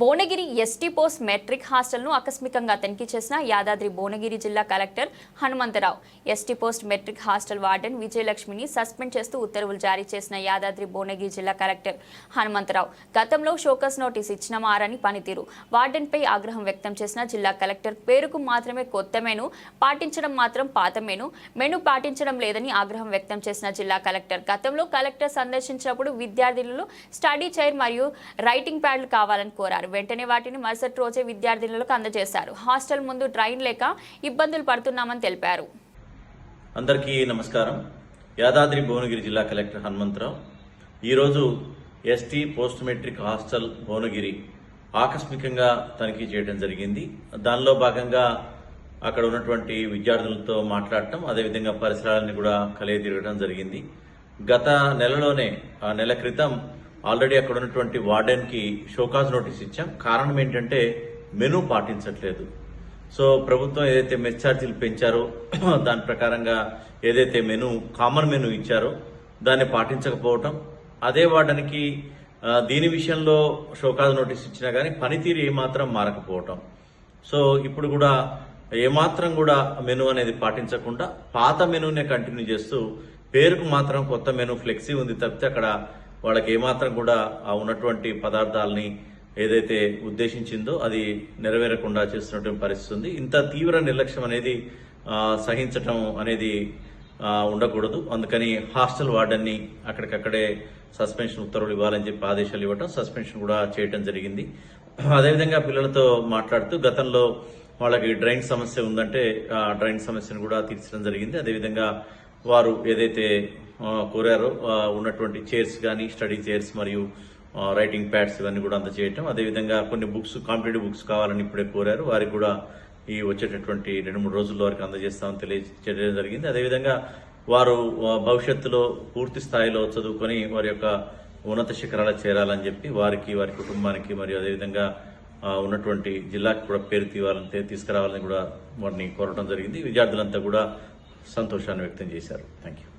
Bhuvanagiri ST post metric హాస్టల్ను ఆకస్మికంగా తనిఖీ చేసిన యాదాద్రి భువనగిరి జిల్లా collector Hanumantha Rao. ST post matric hostel warden విజయలక్ష్మిని suspend చేస్తూ ఉత్తర్వులు జారీ చేసిన యాదాద్రి భువనగిరి జిల్లా కలెక్టర్ హనుమంతరావు. గతంలో షోకస్ నోటీస్ ఇచ్చిన మారని పనితీరు. వార్డెన్పై ఆగ్రహం వ్యక్తం చేసిన జిల్లా కలెక్టర్ పేరుకు మాత్రమే కొత్త మెను పాటించడం మాత్రం పాత మెను మెను పాటించడం లేదని ఆగ్రహం వ్యక్తం చేసిన జిల్లా కలెక్టర్. గతంలో కలెక్టర్ సందర్శించినప్పుడు విద్యార్థులు స్టడీ చైర్ మరియు రైటింగ్ ప్యాడ్లు కావాలని కోరారు. వెంటనే వాటిని మరుసటి రోజే విద్యార్థినులకు అందజేశారు. హాస్టల్ ముందు ట్రైన్ లేక ఇబ్బందులు పడుతున్నామని తెలిపారు. అందరికీ నమస్కారం. యాదాద్రి భువనగిరి జిల్లా కలెక్టర్ హనుమంతరావు ఈరోజు ST post matric hostel Bhuvanagiri ఆకస్మికంగా తనిఖీ చేయడం జరిగింది. దానిలో భాగంగా అక్కడ ఉన్నటువంటి విద్యార్థులతో మాట్లాడటం అదేవిధంగా పరిసరాలని కూడా కలిగి తిరగడం జరిగింది. గత నెలలోనే ఆ నెల క్రితం ఆల్రెడీ అక్కడ ఉన్నటువంటి వార్డెన్కి షోకాజ్ నోటీస్ ఇచ్చాం. కారణం ఏంటంటే మెనూ పాటించట్లేదు. సో ప్రభుత్వం ఏదైతే మెస్ ఛార్జీలు పెంచారో దాని ప్రకారంగా ఏదైతే మెను కామన్ మెను ఇచ్చారో దాన్ని పాటించకపోవటం. అదే వాడడానికి దీని విషయంలో షోకాజ్ నోటీస్ ఇచ్చినా కానీ పనితీరు ఏమాత్రం మారకపోవటం. సో ఇప్పుడు కూడా ఏమాత్రం కూడా మెను అనేది పాటించకుండా పాత మెనూనే కంటిన్యూ చేస్తూ పేరుకు మాత్రం కొత్త మెను ఫ్లెక్సీ ఉంది తప్పితే అక్కడ వాళ్ళకి ఏమాత్రం కూడా ఆ ఉన్నటువంటి పదార్థాలని ఏదైతే ఉద్దేశించిందో అది నెరవేరకుండా చేస్తున్నటువంటి పరిస్థితి ఉంది. ఇంత తీవ్ర నిర్లక్ష్యం అనేది సహించటం అనేది ఉండకూడదు. అందుకని హాస్టల్ వార్డెన్ని అక్కడికక్కడే సస్పెన్షన్ ఉత్తర్వులు ఇవ్వాలని చెప్పి ఆదేశాలు ఇవ్వటం సస్పెన్షన్ కూడా చేయటం జరిగింది. అదేవిధంగా పిల్లలతో మాట్లాడుతూ గతంలో వాళ్ళకి డ్రైన్ సమస్య ఉందంటే ఆ డ్రైన్ సమస్యను కూడా తీర్చడం జరిగింది. అదేవిధంగా వారు ఏదైతే కోరారు. ఉన్నటువంటి చైర్స్ కానీ స్టడీ చైర్స్ మరియు రైటింగ్ ప్యాడ్స్ ఇవన్నీ కూడా అందజేయటం అదేవిధంగా కొన్ని బుక్స్ కాంపిటేటివ్ బుక్స్ కావాలని ఇప్పుడే కోరారు. వారికి కూడా ఈ వచ్చేటటువంటి రెండు మూడు రోజుల వరకు అందజేస్తామని తెలియజేయడం జరిగింది. అదేవిధంగా వారు భవిష్యత్తులో పూర్తి స్థాయిలో చదువుకొని వారి యొక్క ఉన్నత శిఖరాలకు చేరాలని చెప్పి వారికి వారి కుటుంబానికి మరియు అదేవిధంగా ఉన్నటువంటి జిల్లాకి కూడా పేరు తీవాలని తీసుకురావాలని కూడా వారిని కోరడం జరిగింది. విద్యార్థులంతా కూడా సంతోషాన్ని వ్యక్తం చేశారు. Thank you